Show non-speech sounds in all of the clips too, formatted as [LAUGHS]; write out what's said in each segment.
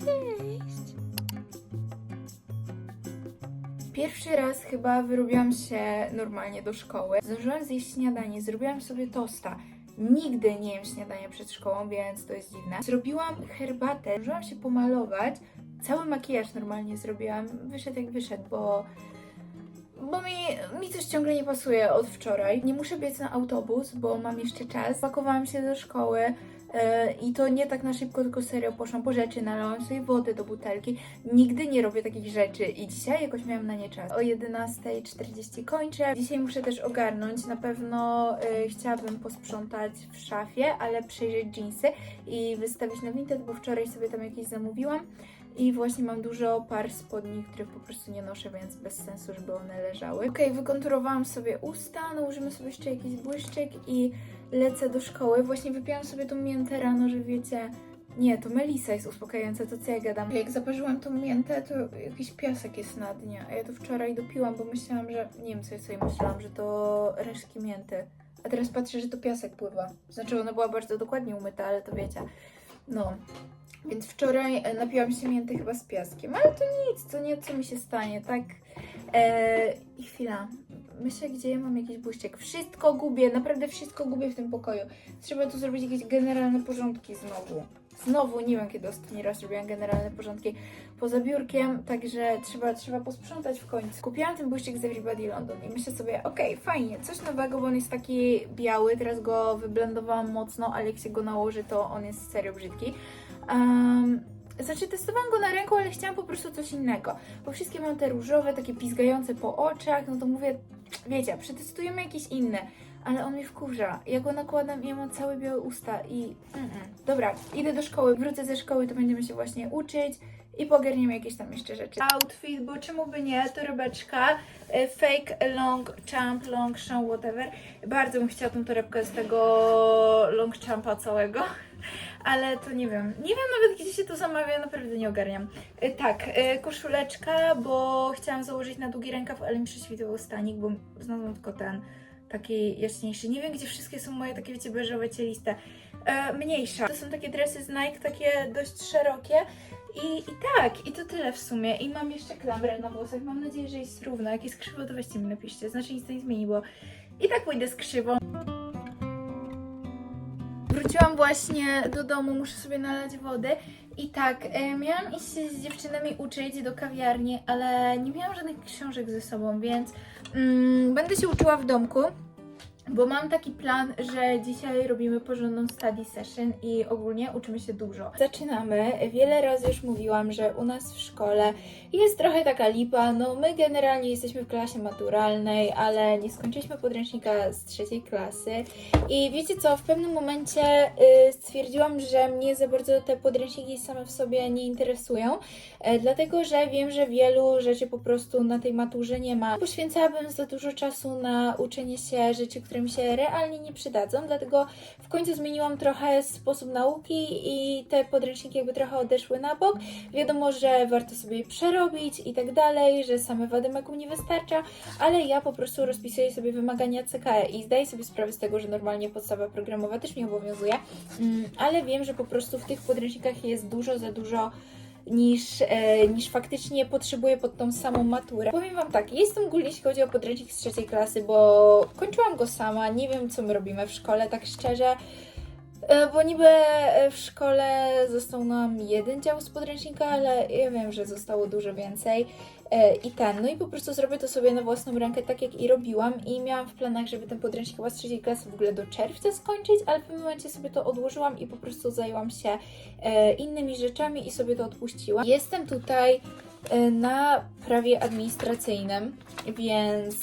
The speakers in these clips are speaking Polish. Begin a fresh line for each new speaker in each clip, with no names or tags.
Cześć! Pierwszy raz chyba wyrobiłam się normalnie do szkoły. Zdążyłam zjeść śniadanie, zrobiłam sobie tosta. Nigdy nie jem śniadania przed szkołą, więc to jest dziwne. Zrobiłam herbatę, zdążyłam się pomalować. Cały makijaż normalnie zrobiłam. Wyszedł jak wyszedł, bo bo mi, mi coś ciągle nie pasuje od wczoraj. Nie muszę biec na autobus, bo mam jeszcze czas. Pakowałam się do szkoły e, i to nie tak na szybko, tylko serio poszłam po rzeczy, nalałam sobie wody do butelki. Nigdy nie robię takich rzeczy i dzisiaj jakoś miałam na nie czas. O 11.40 kończę. Dzisiaj muszę też ogarnąć. Na pewno e, chciałabym posprzątać w szafie, ale przejrzeć jeansy i wystawić na Vinted, bo wczoraj sobie tam jakieś zamówiłam. I właśnie mam dużo par spodni, których po prostu nie noszę, więc bez sensu, żeby one leżały. Okej, wykonturowałam sobie usta, nałożymy sobie jeszcze jakiś błyszczyk i lecę do szkoły. Właśnie wypiłam sobie tą miętę rano, że wiecie... Nie, to melisa jest uspokajająca, to co ja gadam. Jak zaparzyłam tą miętę, to jakiś piasek jest na dnie, a ja to wczoraj dopiłam, bo myślałam, że... Nie wiem, co ja sobie myślałam, że to resztki mięty. A teraz patrzę, że to piasek pływa. Znaczy, ona była bardzo dokładnie umyta, ale to wiecie. No, więc wczoraj e, napiłam się mięty chyba z piaskiem, ale to nic, to nie co mi się stanie, tak? E, I chwila. Myślę, gdzie ja mam jakiś błyszczyk. Wszystko gubię, naprawdę wszystko gubię w tym pokoju. Trzeba tu zrobić jakieś generalne porządki znowu. Znowu, nie wiem kiedy ostatni raz robiłam generalne porządki poza biurkiem, także trzeba, trzeba posprzątać w końcu. Kupiłam ten błyszczyk z Everybody London i myślę sobie, okej, fajnie, coś nowego, bo on jest taki biały, teraz go wyblendowałam mocno, ale jak się go nałoży, to on jest serio brzydki. Um, znaczy, testowałam go na ręku, ale chciałam po prostu coś innego. Bo wszystkie mam te różowe, takie pizgające po oczach, no to mówię, wiecie, przetestujemy jakieś inne. Ale on mnie wkurza. Ja go nakładam i ja mam całe białe usta i... Mm-mm. Dobra, idę do szkoły, wrócę ze szkoły, to będziemy się właśnie uczyć i pogarniemy jakieś tam jeszcze rzeczy. Outfit, bo czemu by nie, torebeczka, e, fake long jump, long show, whatever. Bardzo bym chciała tą torebkę z tego long jumpa całego. [LAUGHS] Ale to nie wiem. Nie wiem nawet gdzie się to zamawia, naprawdę nie ogarniam. E, Tak, e, koszuleczka, bo chciałam założyć na długi rękaw, ale mi prześwitywał stanik, bo znalazłam tylko ten taki jaśniejszy. Nie wiem gdzie wszystkie są moje takie wiecie beżowe cieliste. E, mniejsza. To są takie dresy z Nike, takie dość szerokie. I, I tak, i to tyle w sumie. I mam jeszcze klamrę na włosach. Mam nadzieję, że jest równo. Jak jest krzywo, to weźcie mi napiszcie. Znaczy nic to nie zmieni, bo i tak pójdę z krzywą. Wróciłam właśnie do domu, muszę sobie nalać wody. I tak, e, miałam iść z dziewczynami uczyć do kawiarni, ale nie miałam żadnych książek ze sobą, więc mm, będę się uczyła w domku. Bo mam taki plan, że dzisiaj robimy porządną study session i ogólnie uczymy się dużo. Zaczynamy. Wiele razy już mówiłam, że u nas w szkole jest trochę taka lipa. No my generalnie jesteśmy w klasie maturalnej, ale nie skończyliśmy podręcznika z trzeciej klasy. I wiecie co, w pewnym momencie y, stwierdziłam, że mnie za bardzo te podręczniki same w sobie nie interesują, e, dlatego że wiem, że wielu rzeczy po prostu na tej maturze nie ma. Poświęcałabym za dużo czasu na uczenie się rzeczy, które mi się realnie nie przydadzą, dlatego w końcu zmieniłam trochę sposób nauki i te podręczniki jakby trochę odeszły na bok. Wiadomo, że warto sobie je przerobić i tak dalej, że same wademeku nie wystarcza, ale ja po prostu rozpisuję sobie wymagania CKE i zdaję sobie sprawę z tego, że normalnie podstawa programowa też mnie obowiązuje, mm, ale wiem, że po prostu w tych podręcznikach jest dużo za dużo niż, e, niż faktycznie potrzebuję pod tą samą maturę. Powiem Wam tak, jestem ogólnie jeśli chodzi o podręcznik z trzeciej klasy, bo kończyłam go sama, nie wiem co my robimy w szkole, tak szczerze. E, Bo niby e, w szkole został nam jeden dział z podręcznika, ale ja wiem, że zostało dużo więcej. E, I ten, no i po prostu zrobię to sobie na własną rękę, tak jak i robiłam. I miałam w planach, żeby ten podręcznik chyba z trzeciej klasy w ogóle do czerwca skończyć, ale w pewnym momencie sobie to odłożyłam i po prostu zajęłam się innymi rzeczami i sobie to odpuściłam. Jestem tutaj na prawie administracyjnym, więc,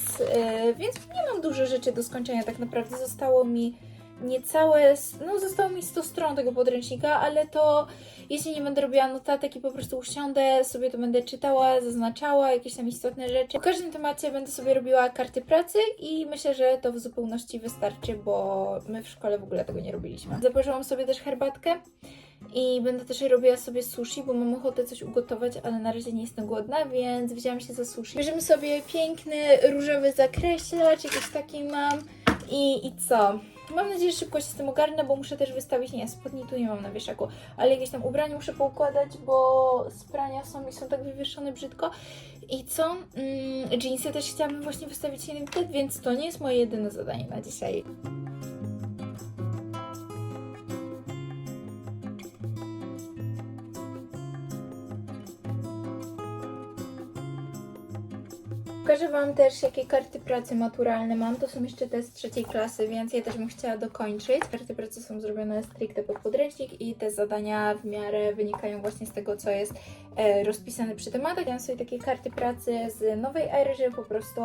więc nie mam dużo rzeczy do skończenia. Tak naprawdę zostało mi niecałe, no zostało mi 100 stron tego podręcznika, ale to jeśli nie będę robiła notatek i po prostu usiądę, sobie to będę czytała, zaznaczała jakieś tam istotne rzeczy. Po każdym temacie będę sobie robiła karty pracy i myślę, że to w zupełności wystarczy, bo my w szkole w ogóle tego nie robiliśmy. Zaparzyłam sobie też herbatkę i będę też robiła sobie sushi, bo mam ochotę coś ugotować, ale na razie nie jestem głodna, więc wzięłam się za sushi. Bierzemy sobie piękny różowy zakreślacz, jakiś taki mam i, i co? Mam nadzieję, że szybko się z tym ogarnę, bo muszę też wystawić, nie, spodni tu nie mam na wieszaku, ale jakieś tam ubrania muszę poukładać, bo z prania są i są tak wywieszone brzydko. I co? Mm, jeansy też chciałabym właśnie wystawić jeden wtedy, więc to nie jest moje jedyne zadanie na dzisiaj. Pokażę Wam też, jakie karty pracy maturalne mam. To są jeszcze te z trzeciej klasy, więc ja też bym chciała dokończyć. Karty pracy są zrobione stricte pod podręcznik i te zadania w miarę wynikają właśnie z tego, co jest e, rozpisane przy tematach. Ja mam sobie takie karty pracy z nowej ery, żeby po prostu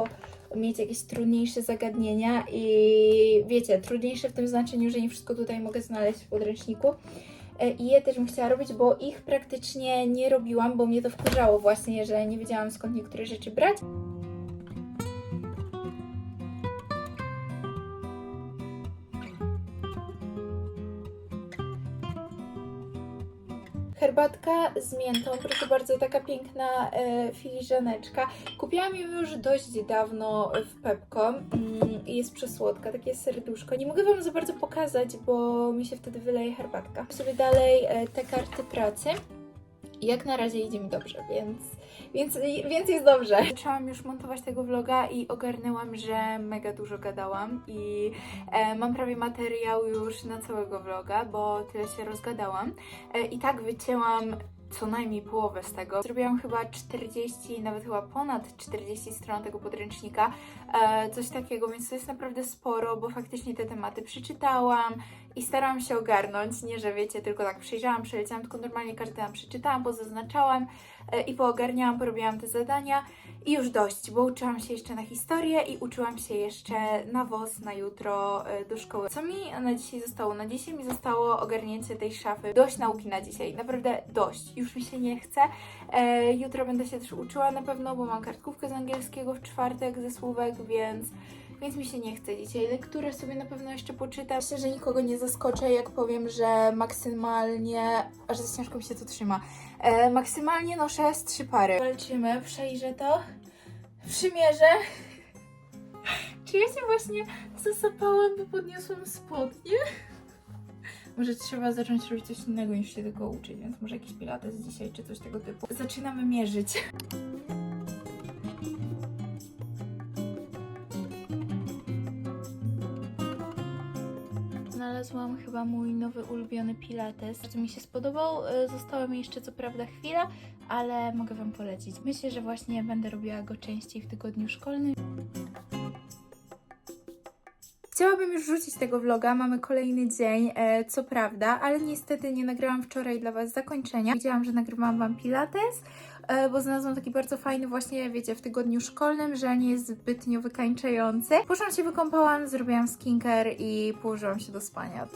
mieć jakieś trudniejsze zagadnienia i wiecie, trudniejsze w tym znaczeniu, że nie wszystko tutaj mogę znaleźć w podręczniku. E, I je też bym chciała robić, bo ich praktycznie nie robiłam, bo mnie to wkurzało właśnie, że nie wiedziałam skąd niektóre rzeczy brać. Herbatka z miętą, proszę bardzo, taka piękna e, filiżaneczka. Kupiłam ją już dość dawno w Pepko mm, jest przesłodka, takie serduszko. Nie mogę Wam za bardzo pokazać, bo mi się wtedy wyleje herbatka. Sobie dalej e, te karty pracy. Jak na razie idzie mi dobrze, więc, więc, więc jest dobrze. Zaczęłam już montować tego vloga i ogarnęłam, że mega dużo gadałam i e, mam prawie materiał już na całego vloga, bo tyle się rozgadałam. E, I tak wycięłam co najmniej połowę z tego. Zrobiłam chyba 40, nawet chyba ponad 40 stron tego podręcznika, e, coś takiego, więc to jest naprawdę sporo, bo faktycznie te tematy przeczytałam i starałam się ogarnąć, nie że wiecie, tylko tak przejrzałam, przeleciałam, tylko normalnie każdy tam przeczytałam, pozaznaczałam e, i poogarniałam, porobiłam te zadania i już dość, bo uczyłam się jeszcze na historię i uczyłam się jeszcze na WOS na jutro e, do szkoły. Co mi na dzisiaj zostało? Na dzisiaj mi zostało ogarnięcie tej szafy. Dość nauki na dzisiaj, naprawdę dość. Już mi się nie chce. E, jutro będę się też uczyła na pewno, bo mam kartkówkę z angielskiego w czwartek ze słówek, więc więc mi się nie chce dzisiaj. Lekturę sobie na pewno jeszcze poczytam. Myślę, że nikogo nie zaskoczę, jak powiem, że maksymalnie, aż za ciężko mi się to trzyma, e, maksymalnie noszę z trzy pary. Walczymy, przejrzę to, przymierzę. [LAUGHS] Czy ja się właśnie zasypałam, bo podniosłam spodnie? [LAUGHS] Może trzeba zacząć robić coś innego niż się tylko uczyć, więc może jakiś pilates dzisiaj czy coś tego typu. Zaczynamy mierzyć. Znalazłam chyba mój nowy ulubiony pilates. Bardzo mi się spodobał. E, Została mi jeszcze co prawda chwila, ale mogę Wam polecić. Myślę, że właśnie będę robiła go częściej w tygodniu szkolnym. Chciałabym już wrzucić tego vloga, mamy kolejny dzień, e, co prawda, ale niestety nie nagrałam wczoraj dla Was zakończenia. Widziałam, że nagrywałam Wam pilates, bo znalazłam taki bardzo fajny właśnie, wiecie, w tygodniu szkolnym, że nie jest zbytnio wykańczający. Poszłam się wykąpałam, zrobiłam skincare i położyłam się do spania.